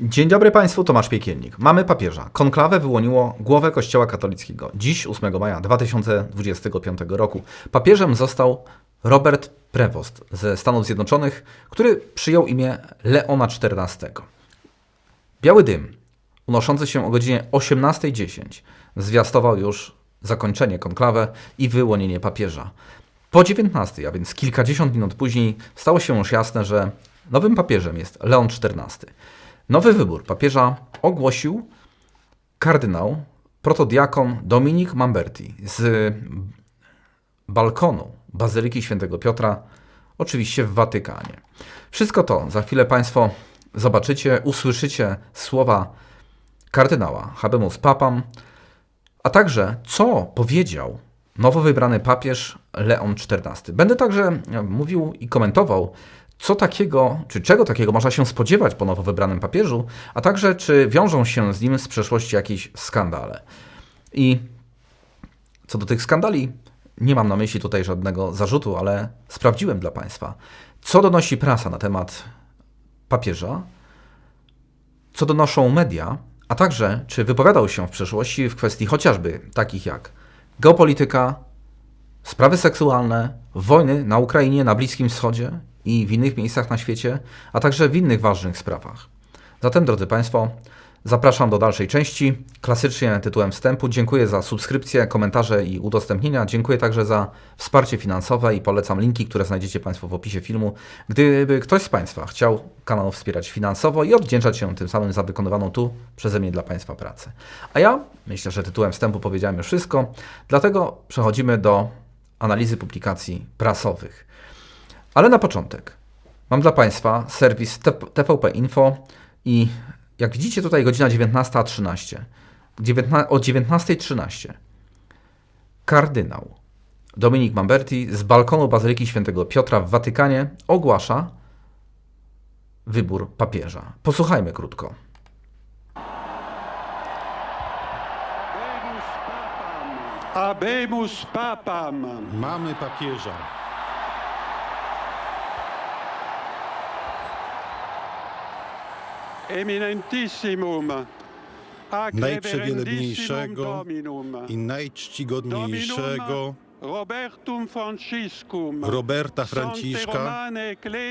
Dzień dobry Państwu, Tomasz Piekielnik. Mamy papieża. Konklawę wyłoniło głowę Kościoła katolickiego. Dziś, 8 maja 2025 roku, papieżem został Robert Prevost ze Stanów Zjednoczonych, który przyjął imię Leona XIV. Biały dym, unoszący się o godzinie 18.10, zwiastował już zakończenie konklawę i wyłonienie papieża. Po 19, a więc kilkadziesiąt minut później, stało się już jasne, że nowym papieżem jest Leon XIV. Nowy wybór papieża ogłosił kardynał protodiakon Dominik Mamberti z balkonu Bazyliki Świętego Piotra, oczywiście w Watykanie. Wszystko to za chwilę Państwo zobaczycie, usłyszycie słowa kardynała Habemus Papam, a także co powiedział nowo wybrany papież Leon XIV. Będę także mówił i komentował, co takiego, czy czego takiego można się spodziewać po nowo wybranym papieżu, a także czy wiążą się z nim z przeszłości jakieś skandale. I co do tych skandali, nie mam na myśli tutaj żadnego zarzutu, ale sprawdziłem dla Państwa, co donosi prasa na temat papieża, co donoszą media, a także czy wypowiadał się w przeszłości w kwestii chociażby takich jak geopolityka, sprawy seksualne, wojny na Ukrainie, na Bliskim Wschodzie i w innych miejscach na świecie, a także w innych ważnych sprawach. Zatem, drodzy Państwo, zapraszam do dalszej części. Klasycznie tytułem wstępu dziękuję za subskrypcję, komentarze i udostępnienia. Dziękuję także za wsparcie finansowe i polecam linki, które znajdziecie Państwo w opisie filmu. Gdyby ktoś z Państwa chciał kanał wspierać finansowo i odwdzięczać się tym samym za wykonywaną tu przeze mnie dla Państwa pracę. A ja myślę, że tytułem wstępu powiedziałem już wszystko, dlatego przechodzimy do analizy publikacji prasowych. Ale na początek mam dla Państwa serwis TVP Info i jak widzicie tutaj godzina 19.13. Dziewiętna- o 19.13 kardynał Dominik Mamberti z balkonu Bazyliki Świętego Piotra w Watykanie ogłasza wybór papieża. Posłuchajmy krótko. Habemus papam. Mamy papieża. Najprzewielebniejszego i najczcigodniejszego. Roberta Franciszka,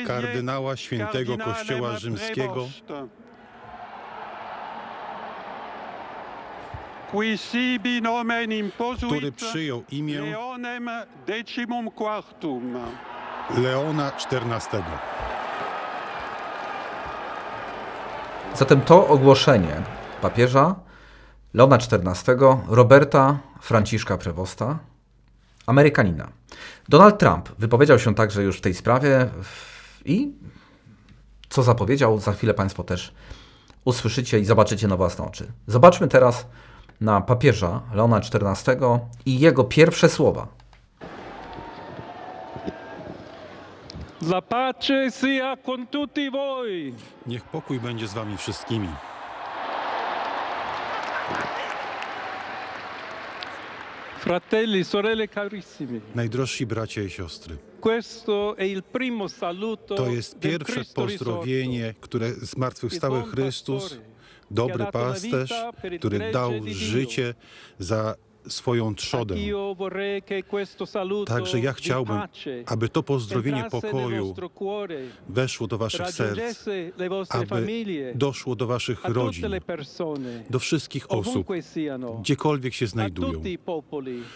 kardynała świętego Kościoła Rzymskiego, który przyjął imię. Leona XIV. Zatem to ogłoszenie papieża Leona XIV, Roberta Franciszka Prewosta, Amerykanina. Donald Trump wypowiedział się także już w tej sprawie i co zapowiedział, za chwilę Państwo też usłyszycie i zobaczycie na własne oczy. Zobaczmy teraz na papieża Leona XIV i jego pierwsze słowa. La pace sia con tutti voi. Niech pokój będzie z wami wszystkimi. Fratelli, sorelle carissimi, Najdrożsi bracia i siostry. questo è il primo saluto To jest pierwsze pozdrowienie, które zmartwychwstały Chrystus, dobry pasterz, który dał życie za swoją trzodę. Także ja chciałbym, aby to pozdrowienie pokoju weszło do waszych serc, aby doszło do waszych rodzin, do wszystkich osób, gdziekolwiek się znajdują,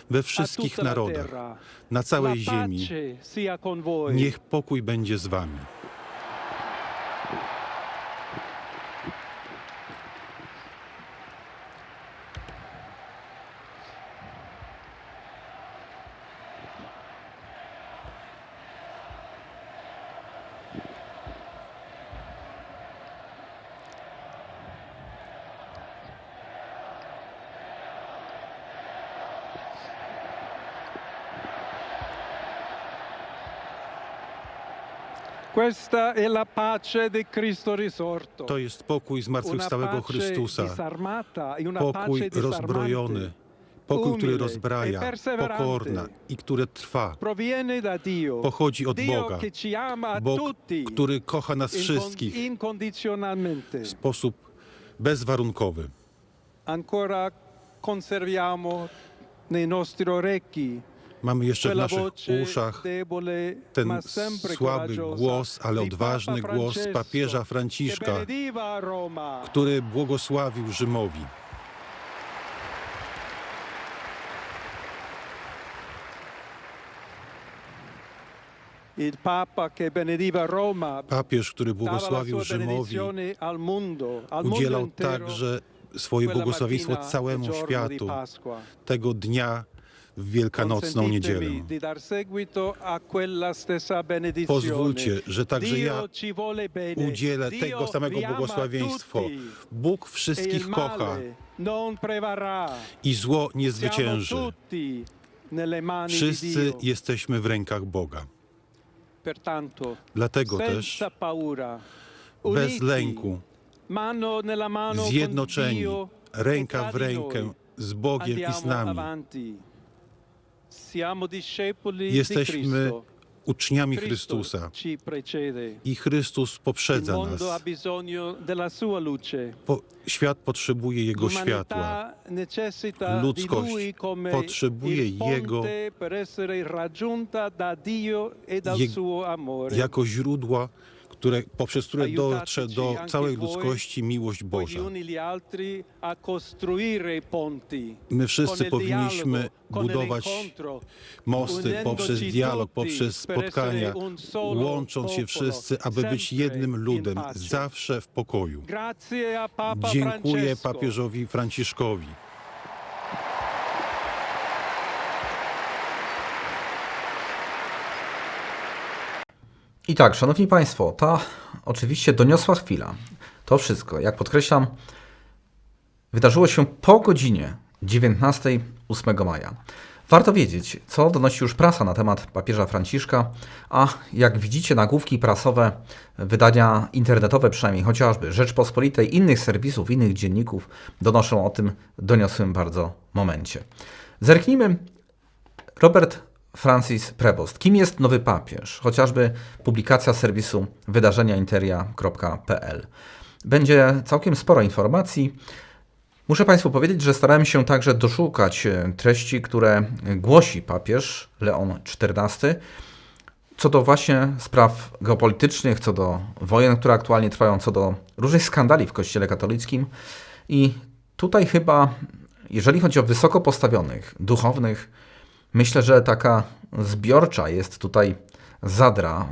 we wszystkich narodach, na całej ziemi. Niech pokój będzie z wami. To jest pokój zmartwychwstałego Chrystusa, pokój rozbrojony, Pokój, który rozbraja, pokorna i które trwa, pochodzi od Boga. Bóg, który kocha nas wszystkich. w sposób bezwarunkowy. Ancora conserviamo nei nostri orecchi Mamy jeszcze w naszych uszach ten słaby głos, ale odważny głos papieża Franciszka, który błogosławił Rzymowi. Papież, który błogosławił Rzymowi, udzielał także swoje błogosławieństwo całemu światu tego dnia w Wielkanocną niedzielę. Benedizione. Pozwólcie, że także ja udzielę tego samego tutti. Bóg E wszystkich kocha i zło nie zwycięży. Wszyscy jesteśmy w rękach Boga. Dlatego też bez lęku, zjednoczeni, ręka w rękę z Bogiem i z nami. Jesteśmy uczniami Chrystusa i Chrystus poprzedza nas. Po, świat potrzebuje Jego światła. Ludzkość potrzebuje Jego e jako źródła, które, poprzez które dotrze do całej ludzkości miłość Boża. My wszyscy powinniśmy budować mosty poprzez dialog, poprzez spotkania, łącząc się wszyscy, aby być jednym ludem, zawsze w pokoju. Dziękuję papieżowi Franciszkowi. I tak, szanowni państwo, ta oczywiście doniosła chwila, to wszystko, jak podkreślam, wydarzyło się po godzinie 19 8 maja. Warto wiedzieć, co donosi już prasa na temat papieża Franciszka, a jak widzicie, nagłówki prasowe, wydania internetowe przynajmniej, chociażby Rzeczpospolitej, innych serwisów, innych dzienników donoszą o tym doniosłym bardzo momencie. Zerknijmy Robert Francis Prevost. Kim jest nowy papież? Chociażby publikacja serwisu wydarzeniainteria.pl. Będzie całkiem sporo informacji. Muszę Państwu powiedzieć, że starałem się także doszukać e, treści, które głosi papież Leon XIV co do właśnie spraw geopolitycznych, co do wojen, które aktualnie trwają, co do różnych skandali w Kościele katolickim. I tutaj chyba, jeżeli chodzi o wysoko postawionych, duchownych, myślę, że taka zbiorcza jest tutaj zadra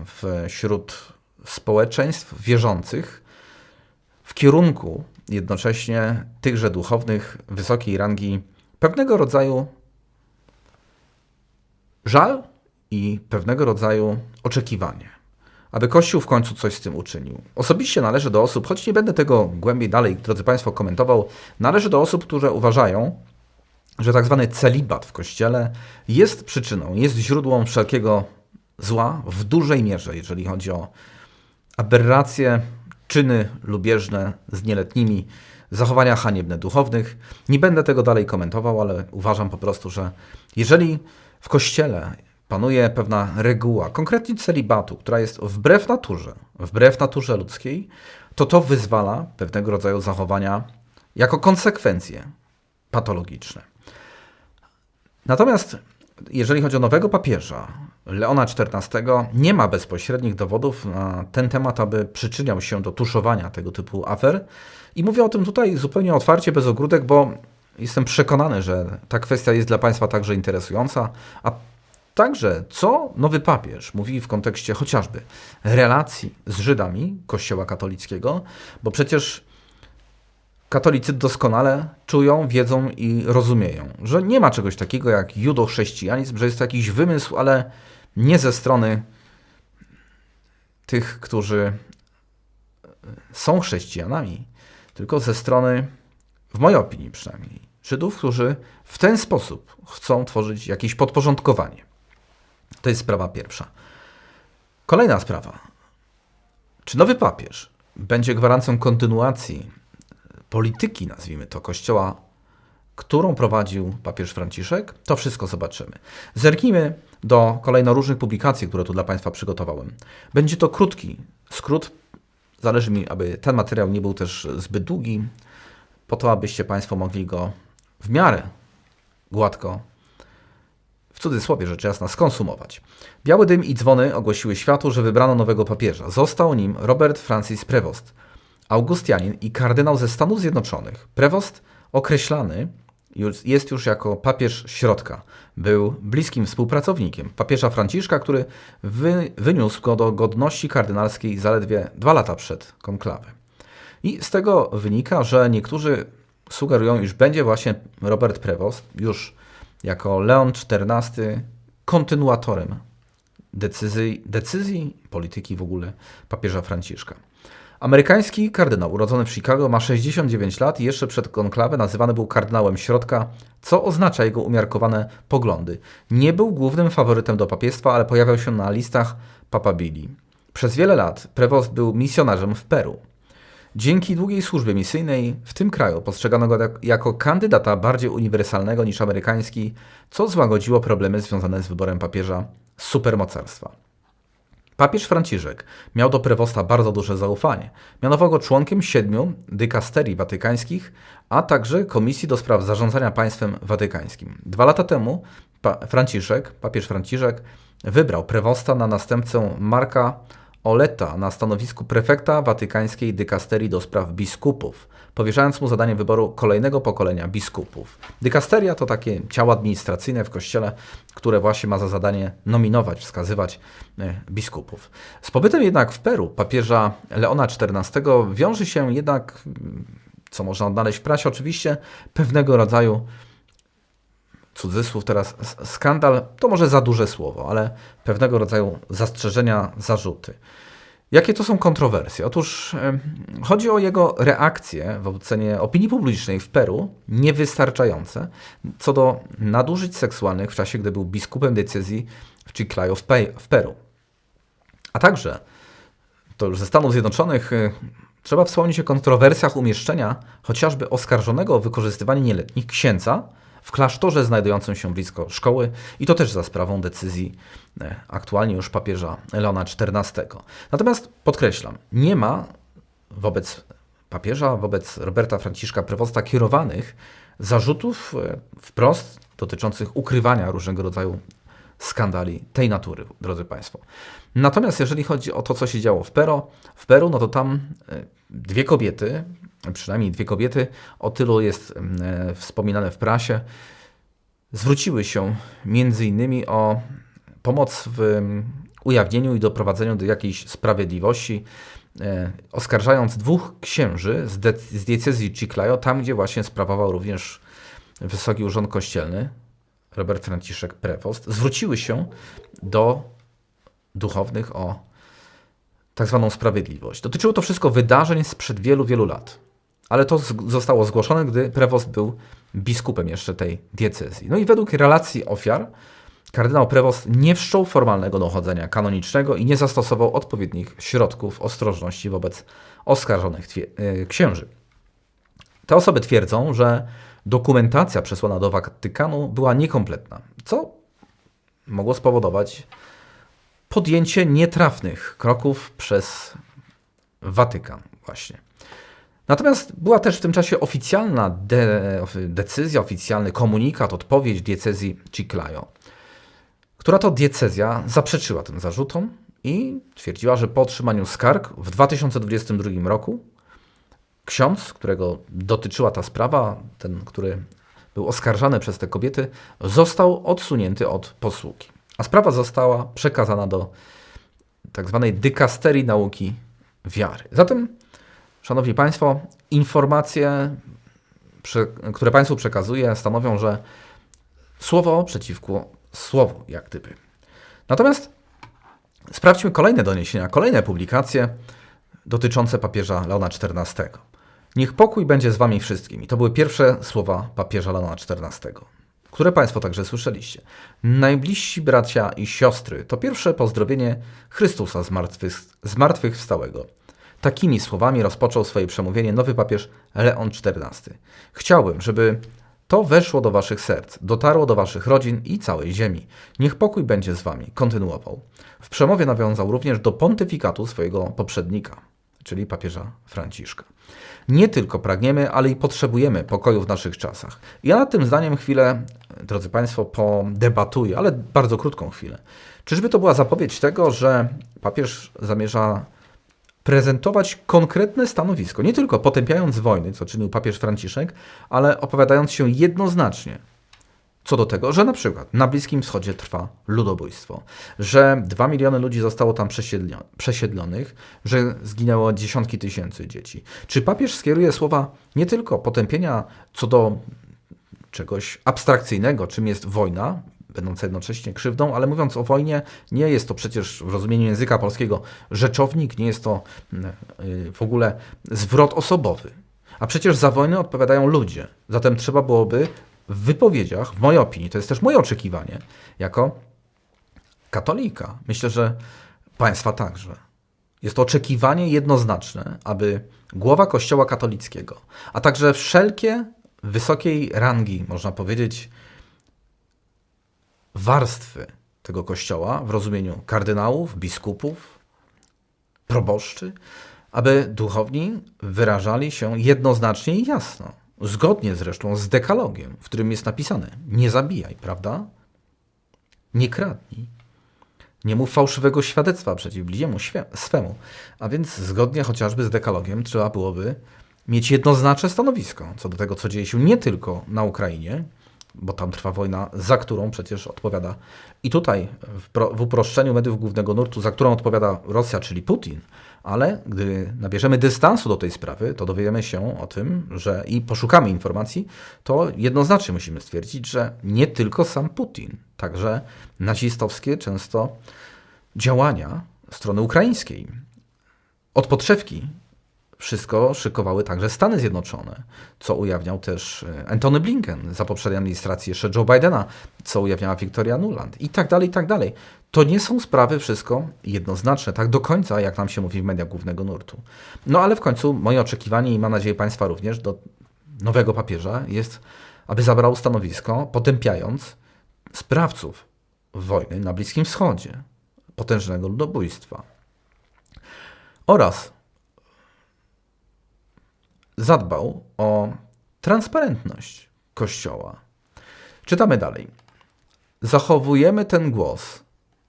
wśród społeczeństw wierzących w kierunku jednocześnie tychże duchownych wysokiej rangi pewnego rodzaju żal i pewnego rodzaju oczekiwanie, aby Kościół w końcu coś z tym uczynił. Osobiście należę do osób, choć nie będę tego głębiej dalej, drodzy Państwo, komentował, należę do osób, które uważają, że tak zwany celibat w Kościele jest przyczyną, jest źródłem wszelkiego zła w dużej mierze, jeżeli chodzi o aberracje, czyny lubieżne z nieletnimi, zachowania haniebne duchownych. Nie będę tego dalej komentował, ale uważam po prostu, że jeżeli w Kościele panuje pewna reguła, konkretnie celibatu, która jest wbrew naturze, wbrew naturze ludzkiej, to to wyzwala pewnego rodzaju zachowania jako konsekwencje patologiczne. Natomiast jeżeli chodzi o nowego papieża, Leona XIV, nie ma bezpośrednich dowodów na ten temat, aby przyczyniał się do tuszowania tego typu afer. I mówię o tym tutaj zupełnie otwarcie, bez ogródek, bo jestem przekonany, że ta kwestia jest dla Państwa także interesująca, a także co nowy papież mówi w kontekście chociażby relacji z Żydami Kościoła katolickiego, bo przecież katolicy doskonale czują, wiedzą i rozumieją, że nie ma czegoś takiego jak judochrześcijanizm, że jest to jakiś wymysł, ale nie ze strony tych, którzy są chrześcijanami, tylko ze strony, w mojej opinii przynajmniej, Żydów, którzy w ten sposób chcą tworzyć jakieś podporządkowanie. To jest sprawa pierwsza. Kolejna sprawa. Czy nowy papież będzie gwarancją kontynuacji polityki, nazwijmy to, Kościoła którą prowadził papież Franciszek, to wszystko zobaczymy. Zerknijmy do kolejno różnych publikacji, które tu dla Państwa przygotowałem. Będzie to krótki skrót. Zależy mi, aby ten materiał nie był też zbyt długi, po to, abyście Państwo mogli go w miarę gładko, w cudzysłowie rzecz jasna, skonsumować. Biały dym i dzwony ogłosiły światu, że wybrano nowego papieża. Został nim Robert Francis Prevost, Augustianin i kardynał ze Stanów Zjednoczonych. Prevost określany już- jest już jako papież środka. Był bliskim współpracownikiem papieża Franciszka, który wy, wyniósł go do godności kardynalskiej zaledwie dwa lata przed konklawem. I z tego wynika, że niektórzy sugerują, iż będzie właśnie Robert Prevost już jako Leon XIV kontynuatorem decyzji, decyzji polityki w ogóle papieża Franciszka. Amerykański kardynał urodzony w Chicago ma 69 lat i jeszcze przed konklawę nazywany był kardynałem środka, co oznacza jego umiarkowane poglądy. Nie był głównym faworytem do papiestwa, ale pojawiał się na listach papabili. Przez wiele lat Prevost był misjonarzem w Peru. Dzięki długiej służbie misyjnej w tym kraju postrzegano go jak- jako kandydata bardziej uniwersalnego niż amerykański, co złagodziło problemy związane z wyborem papieża supermocarstwa. Papież Franciszek miał do Prewosta bardzo duże zaufanie. Mianował go członkiem siedmiu dykasterii watykańskich, a także Komisji do Spraw Zarządzania Państwem Watykańskim. Dwa lata temu pa Franciszek, papież Franciszek, wybrał Prewosta na następcę Marka Oleta na stanowisku prefekta watykańskiej dykasterii do spraw biskupów, powierzając mu zadanie wyboru kolejnego pokolenia biskupów. Dykasteria to takie ciało administracyjne w kościele, które właśnie ma za zadanie nominować, wskazywać e, biskupów. Z pobytem jednak w Peru papieża Leona XIV wiąże się jednak, mm, co można odnaleźć w prasie oczywiście, pewnego rodzaju cudzysłów teraz, skandal to może za duże słowo, ale pewnego rodzaju zastrzeżenia, zarzuty. Jakie to są kontrowersje? Otóż em, chodzi o jego reakcje w ocenie opinii publicznej w Peru niewystarczające co do nadużyć seksualnych w czasie, gdy był biskupem decyzji w Chiclayo w, w Peru. A także, to już ze Stanów Zjednoczonych, y, trzeba wspomnieć o kontrowersjach umieszczenia chociażby oskarżonego o wykorzystywanie nieletnich księdza w klasztorze znajdującym się blisko szkoły i to też za sprawą decyzji e, aktualnie już papieża Leona XIV. Natomiast podkreślam, nie ma wobec papieża, wobec Roberta Franciszka Prewosta kierowanych zarzutów e, wprost dotyczących ukrywania różnego rodzaju skandali tej natury, drodzy Państwo. Natomiast jeżeli chodzi o to, co się działo w Peru, w Peru, no to tam e, dwie kobiety, przynajmniej dwie kobiety, o tylu jest e, wspominane w prasie, zwróciły się między innymi o pomoc w ujawnieniu i doprowadzeniu do jakiejś sprawiedliwości, e, oskarżając dwóch księży z, de- z diecezji Chiclayo, tam gdzie właśnie sprawował również wysoki urząd kościelny, Robert Franciszek Prevost, zwróciły się do duchownych o tak zwaną sprawiedliwość. Dotyczyło to wszystko wydarzeń sprzed wielu, wielu lat. Ale to zostało zgłoszone, gdy Prevost był biskupem jeszcze tej diecezji. No i według relacji ofiar kardynał Prevost nie wszczął formalnego dochodzenia kanonicznego i nie zastosował odpowiednich środków ostrożności wobec oskarżonych y, księży. Te osoby twierdzą, że dokumentacja przesłana do Watykanu była niekompletna, co mogło spowodować podjęcie nietrafnych kroków przez Watykan właśnie. Natomiast była też w tym czasie oficjalna de decyzja, oficjalny komunikat, odpowiedź diecezji Chiclayo, która to diecezja zaprzeczyła tym zarzutom i twierdziła, że po otrzymaniu skarg w 2022 roku ksiądz, którego dotyczyła ta sprawa, ten, który był oskarżany przez te kobiety, został odsunięty od posługi. A sprawa została przekazana do tak zwanej dykasterii nauki wiary. Zatem, Szanowni Państwo, informacje, które Państwu przekazuję, stanowią, że słowo przeciwko słowu, jak gdyby. Natomiast sprawdźmy kolejne doniesienia, kolejne publikacje dotyczące papieża Leona XIV. Niech pokój będzie z wami wszystkimi. To były pierwsze słowa papieża Leona XIV, które Państwo także słyszeliście. Najbliżsi bracia i siostry to pierwsze pozdrowienie Chrystusa zmartwych, zmartwychwstałego. Takimi słowami rozpoczął swoje przemówienie nowy papież Leon XIV. Chciałbym, żeby To weszło do waszych serc, dotarło do waszych rodzin i całej ziemi. Niech pokój będzie z wami. Kontynuował. W przemowie nawiązał również do pontyfikatu swojego poprzednika, czyli papieża Franciszka. Nie tylko pragniemy, ale i potrzebujemy pokoju w naszych czasach. Ja nad tym zdaniem chwilę, drodzy Państwo, podebatuję, ale bardzo krótką chwilę. Czyżby to była zapowiedź tego, że papież zamierza prezentować konkretne stanowisko, nie tylko potępiając wojny, co czynił papież Franciszek, ale opowiadając się jednoznacznie co do tego, że na przykład na Bliskim Wschodzie trwa ludobójstwo, że 2 miliony ludzi zostało tam przesiedlonych, że zginęło dziesiątki tysięcy dzieci. Czy papież skieruje słowa nie tylko potępienia co do czegoś abstrakcyjnego, czym jest wojna, będąca jednocześnie krzywdą, ale mówiąc o wojnie, nie jest to przecież w rozumieniu języka polskiego rzeczownik, nie jest to mm, y, w ogóle zwrot osobowy. A przecież za wojnę odpowiadają ludzie. Zatem trzeba byłoby w wypowiedziach, w mojej opinii, to jest też moje oczekiwanie, jako katolika, myślę, że państwa także. Jest to oczekiwanie jednoznaczne, aby głowa Kościoła katolickiego, a także wszelkie wysokiej rangi, można powiedzieć, warstwy tego kościoła w rozumieniu kardynałów, biskupów, proboszczy, aby duchowni wyrażali się jednoznacznie i jasno, zgodnie zresztą z dekalogiem, w którym jest napisane: nie zabijaj, prawda? Nie kradnij. Nie mów fałszywego świadectwa przeciw bliźniemu swemu. A więc zgodnie chociażby z dekalogiem trzeba byłoby mieć jednoznaczne stanowisko co do tego, co dzieje się nie tylko na Ukrainie, bo tam trwa wojna, za którą przecież odpowiada. I tutaj w, pro, w uproszczeniu mediów głównego nurtu, za którą odpowiada Rosja, czyli Putin, ale gdy nabierzemy dystansu do tej sprawy, to dowiemy się o tym, że i poszukamy informacji, to jednoznacznie musimy stwierdzić, że nie tylko sam Putin, także nazistowskie często działania strony ukraińskiej. Od podszewki wszystko szykowały także Stany Zjednoczone, co ujawniał też e, Antony Blinken za poprzedniej administracji jeszcze Joe Bidena, co ujawniała Victoria Nuland i tak dalej, i tak dalej. To nie są sprawy wszystko jednoznaczne, tak do końca, jak nam się mówi w mediach głównego nurtu. No ale w końcu moje oczekiwanie i mam nadzieję Państwa również do nowego papieża jest, aby zabrał stanowisko potępiając sprawców wojny na Bliskim Wschodzie, potężnego ludobójstwa oraz zadbał o transparentność Kościoła. Czytamy dalej. Zachowujemy ten głos,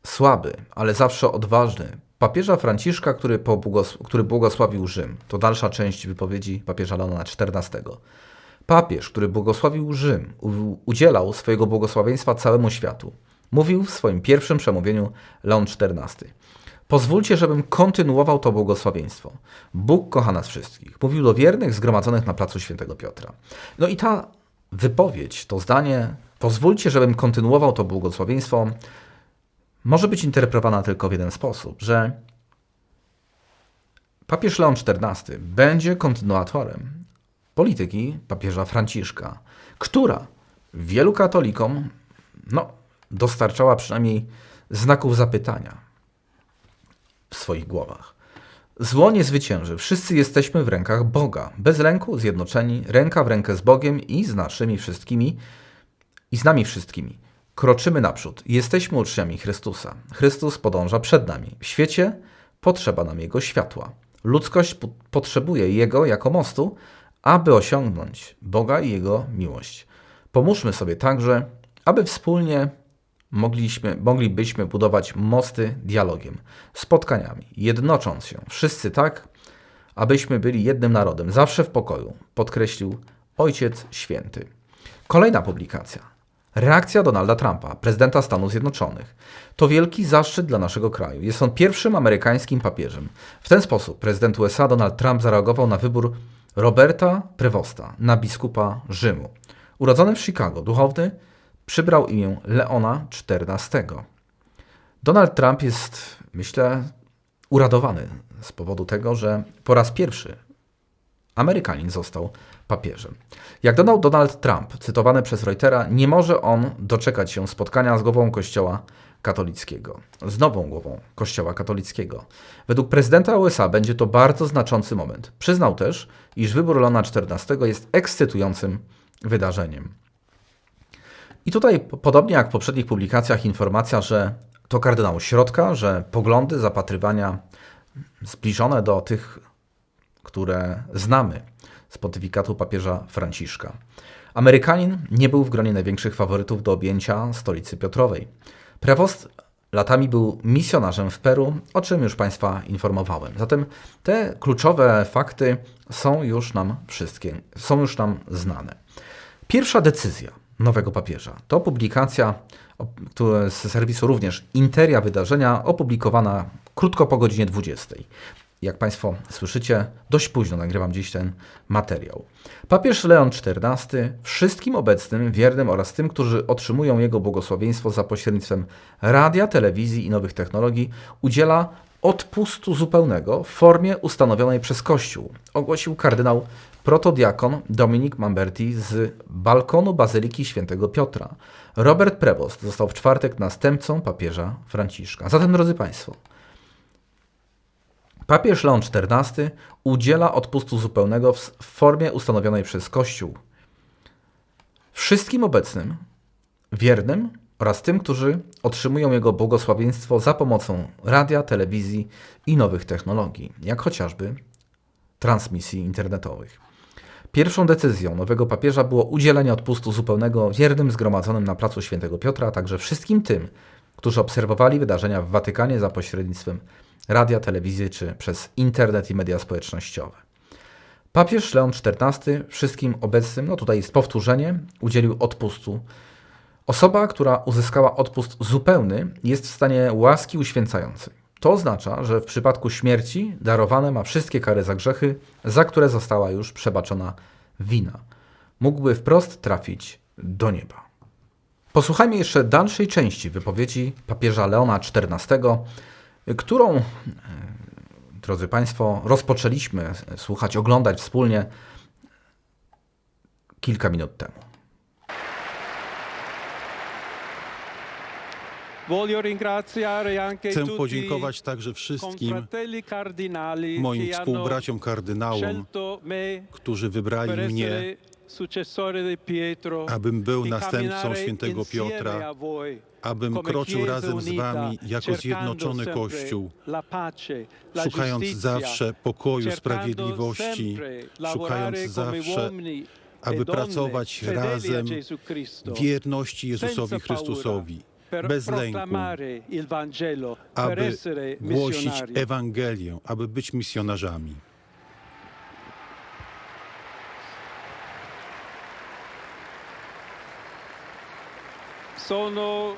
słaby, ale zawsze odważny, papieża Franciszka, który, pobłogos- który błogosławił Rzym. To dalsza część wypowiedzi papieża Leona XIV. Papież, który błogosławił Rzym, udzielał swojego błogosławieństwa całemu światu. Mówił w swoim pierwszym przemówieniu Leon XIV. Pozwólcie, żebym kontynuował to błogosławieństwo. Bóg kocha nas wszystkich. Mówił do wiernych zgromadzonych na placu Świętego Piotra. No i ta wypowiedź, to zdanie, pozwólcie, żebym kontynuował to błogosławieństwo, może być interpretowana tylko w jeden sposób, że papież Leon XIV będzie kontynuatorem polityki papieża Franciszka, która wielu katolikom no, dostarczała przynajmniej znaków zapytania w swoich głowach. Zło nie zwycięży. Wszyscy jesteśmy w rękach Boga. Bez lęku, zjednoczeni, ręka w rękę z Bogiem i z naszymi wszystkimi, i z nami wszystkimi. Kroczymy naprzód. Jesteśmy uczniami Chrystusa. Chrystus podąża przed nami. W świecie potrzeba nam Jego światła. Ludzkość po- potrzebuje Jego jako mostu, aby osiągnąć Boga i Jego miłość. Pomóżmy sobie także, aby wspólnie mogliśmy, moglibyśmy budować mosty dialogiem, spotkaniami, jednocząc się, wszyscy tak, abyśmy byli jednym narodem, zawsze w pokoju, podkreślił Ojciec Święty. Kolejna publikacja. Reakcja Donalda Trumpa, prezydenta Stanów Zjednoczonych. To wielki zaszczyt dla naszego kraju. Jest on pierwszym amerykańskim papieżem. W ten sposób prezydent USA Donald Trump zareagował na wybór Roberta Prevosta na biskupa Rzymu. Urodzony w Chicago, duchowny, przybrał imię Leona XIV. Donald Trump jest, myślę, uradowany z powodu tego, że po raz pierwszy Amerykanin został papieżem. Jak dodał Donald Trump, cytowany przez Reutera, nie może on doczekać się spotkania z głową Kościoła katolickiego, z nową głową Kościoła katolickiego. Według prezydenta USA będzie to bardzo znaczący moment. Przyznał też, iż wybór Leona XIV jest ekscytującym wydarzeniem. I tutaj, po- podobnie jak w poprzednich publikacjach, informacja, że to kardynał środka, że poglądy, zapatrywania zbliżone do tych, które znamy z pontyfikatu papieża Franciszka. Amerykanin nie był w gronie największych faworytów do objęcia stolicy Piotrowej. Prewost latami był misjonarzem w Peru, o czym już Państwa informowałem. Zatem te kluczowe fakty są już nam wszystkie, są już nam znane. Pierwsza decyzja nowego papieża to publikacja która z serwisu również Interia Wydarzenia, opublikowana krótko po godzinie 20. Jak Państwo słyszycie, dość późno nagrywam dziś ten materiał. Papież Leon XIV wszystkim obecnym, wiernym oraz tym, którzy otrzymują jego błogosławieństwo za pośrednictwem radia, telewizji i nowych technologii, udziela odpustu zupełnego w formie ustanowionej przez Kościół, ogłosił kardynał protodiakon Dominik Mamberti z balkonu Bazyliki Świętego Piotra. Robert Prevost został w czwartek następcą papieża Franciszka. Zatem, drodzy Państwo, papież Leon XIV udziela odpustu zupełnego w formie ustanowionej przez Kościół wszystkim obecnym, wiernym oraz tym, którzy otrzymują jego błogosławieństwo za pomocą radia, telewizji i nowych technologii, jak chociażby transmisji internetowych. Pierwszą decyzją nowego papieża było udzielenie odpustu zupełnego wiernym zgromadzonym na placu Świętego Piotra, a także wszystkim tym, którzy obserwowali wydarzenia w Watykanie za pośrednictwem radia, telewizji czy przez internet i media społecznościowe. Papież Leon XIV wszystkim obecnym, no tutaj jest powtórzenie, udzielił odpustu. Osoba, która uzyskała odpust zupełny, jest w stanie łaski uświęcającej. To oznacza, że w przypadku śmierci darowane ma wszystkie kary za grzechy, za które została już przebaczona wina. Mógłby wprost trafić do nieba. Posłuchajmy jeszcze dalszej części wypowiedzi papieża Leona XIV, którą, e, drodzy Państwo, rozpoczęliśmy słuchać, oglądać wspólnie kilka minut temu. Chcę podziękować także wszystkim moim współbraciom kardynałom, którzy wybrali mnie, abym był następcą świętego Piotra, abym kroczył razem z wami jako zjednoczony Kościół, szukając zawsze pokoju, sprawiedliwości, szukając zawsze, aby e donne pracować razem Cristo. wierności Jezusowi Chrystusowi, bez lęku, aby głosić. Ewangelię, aby być misjonarzami. Sono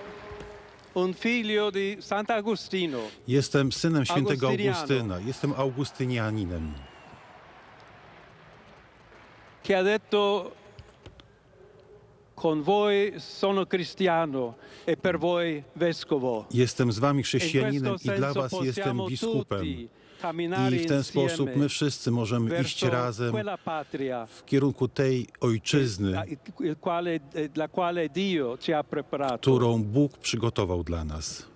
un figlio di Sant'Agostino, Jestem synem świętego. Augustyna, jestem augustynianinem, che ha detto con voi sono cristiano e per voi vescovo. jestem z wami in chrześcijaninem i dla was jestem biskupem. I w ten sposób my wszyscy możemy iść razem w kierunku tej ojczyzny, eh, którą Bóg przygotował dla nas.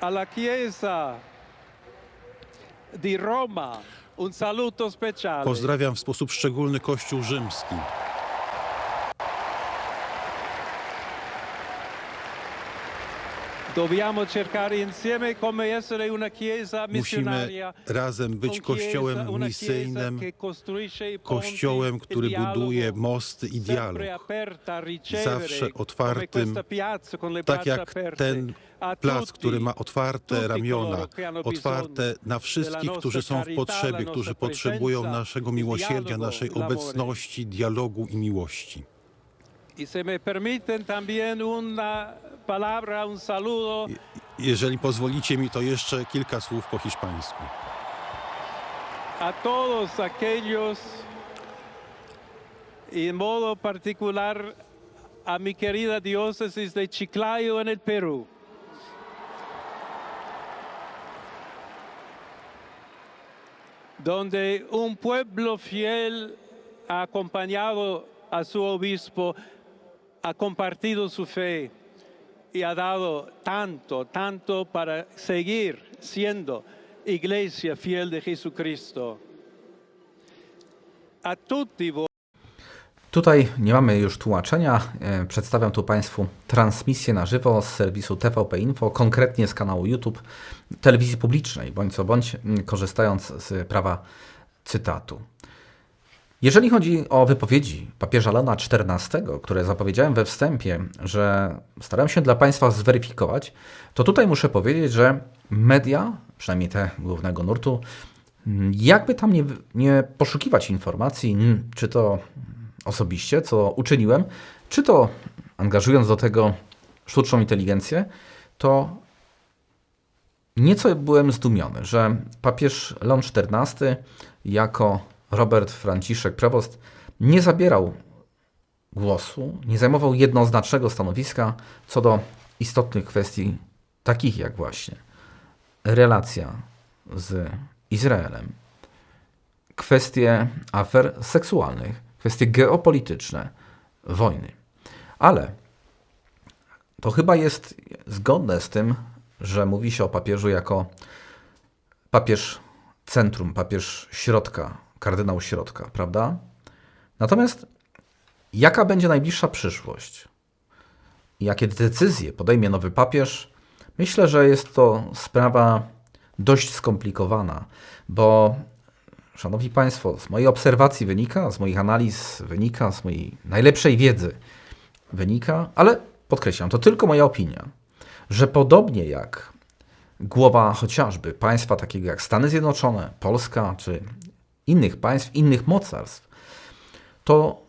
Alla Chiesa di Roma. Pozdrawiam w sposób szczególny Kościół rzymski. Musimy razem być kościołem misyjnym, i kościołem, il który buduje mosty i dialog. Zawsze otwartym, tak jak ten Plac, który ma otwarte ramiona, otwarte na wszystkich, którzy są w potrzebie, którzy potrzebują naszego miłosierdzia, naszej obecności, dialogu i miłości. Y se me permiten también una palabra, un saludo Jeżeli pozwolicie mi, to jeszcze kilka słów po hiszpańsku. a todos aquellos, y en modo particular a mi querida diócesis de Chiclayo en el Perú. donde un pueblo fiel ha acompañado a su obispo, ha compartido su fe y ha dado tanto, tanto para seguir siendo iglesia fiel de Jesucristo. A tutti voi Tutaj nie mamy już tłumaczenia. E, Przedstawiam tu Państwu transmisję na żywo z serwisu TVP Info, konkretnie z kanału YouTube telewizji publicznej, bądź co bądź, korzystając z prawa cytatu. Jeżeli chodzi o wypowiedzi papieża Leona XIV, które zapowiedziałem we wstępie, że starałem się dla Państwa zweryfikować, to tutaj muszę powiedzieć, że media, przynajmniej te głównego nurtu, jakby tam nie, nie poszukiwać informacji, czy to osobiście, co uczyniłem, czy to angażując do tego sztuczną inteligencję, to nieco byłem zdumiony, że papież Leon XIV jako Robert Franciszek Prevost nie zabierał głosu, nie zajmował jednoznacznego stanowiska co do istotnych kwestii, takich jak właśnie relacja z Izraelem, kwestie afer seksualnych, kwestie geopolityczne, wojny. Ale to chyba jest zgodne z tym, że mówi się o papieżu jako papież centrum, papież środka, kardynał środka, prawda? Natomiast jaka będzie najbliższa przyszłość? Jakie decyzje podejmie nowy papież? Myślę, że jest to sprawa dość skomplikowana, bo Szanowni Państwo, z mojej obserwacji wynika, z moich analiz wynika, z mojej najlepszej wiedzy wynika, ale podkreślam, to tylko moja opinia, że podobnie jak głowa chociażby państwa takiego jak Stany Zjednoczone, Polska czy innych państw, innych mocarstw, to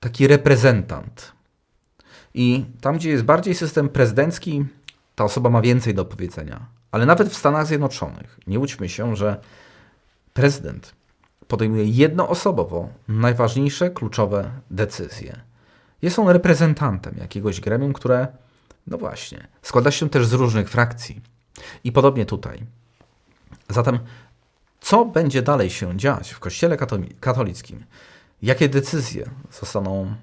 taki reprezentant. I tam, gdzie jest bardziej system prezydencki, ta osoba ma więcej do powiedzenia. Ale nawet w Stanach Zjednoczonych, nie łudźmy się, że prezydent podejmuje jednoosobowo najważniejsze, kluczowe decyzje. Jest on reprezentantem jakiegoś gremium, które, no właśnie, składa się też z różnych frakcji. I podobnie tutaj. Zatem, co będzie dalej się dziać w Kościele katoli- katolickim? Jakie decyzje zostaną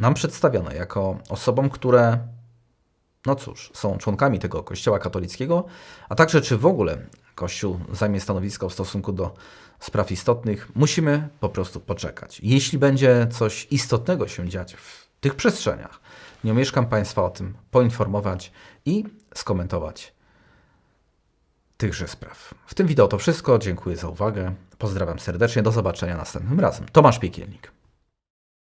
nam przedstawione jako osobom, które, no cóż, są członkami tego Kościoła katolickiego, a także czy w ogóle Kościół zajmie stanowisko w stosunku do spraw istotnych, musimy po prostu poczekać. Jeśli będzie coś istotnego się dziać w tych przestrzeniach, nie omieszkam Państwa o tym poinformować i skomentować tychże spraw. W tym wideo to wszystko. Dziękuję za uwagę. Pozdrawiam serdecznie. Do zobaczenia następnym razem. Tomasz Piekielnik.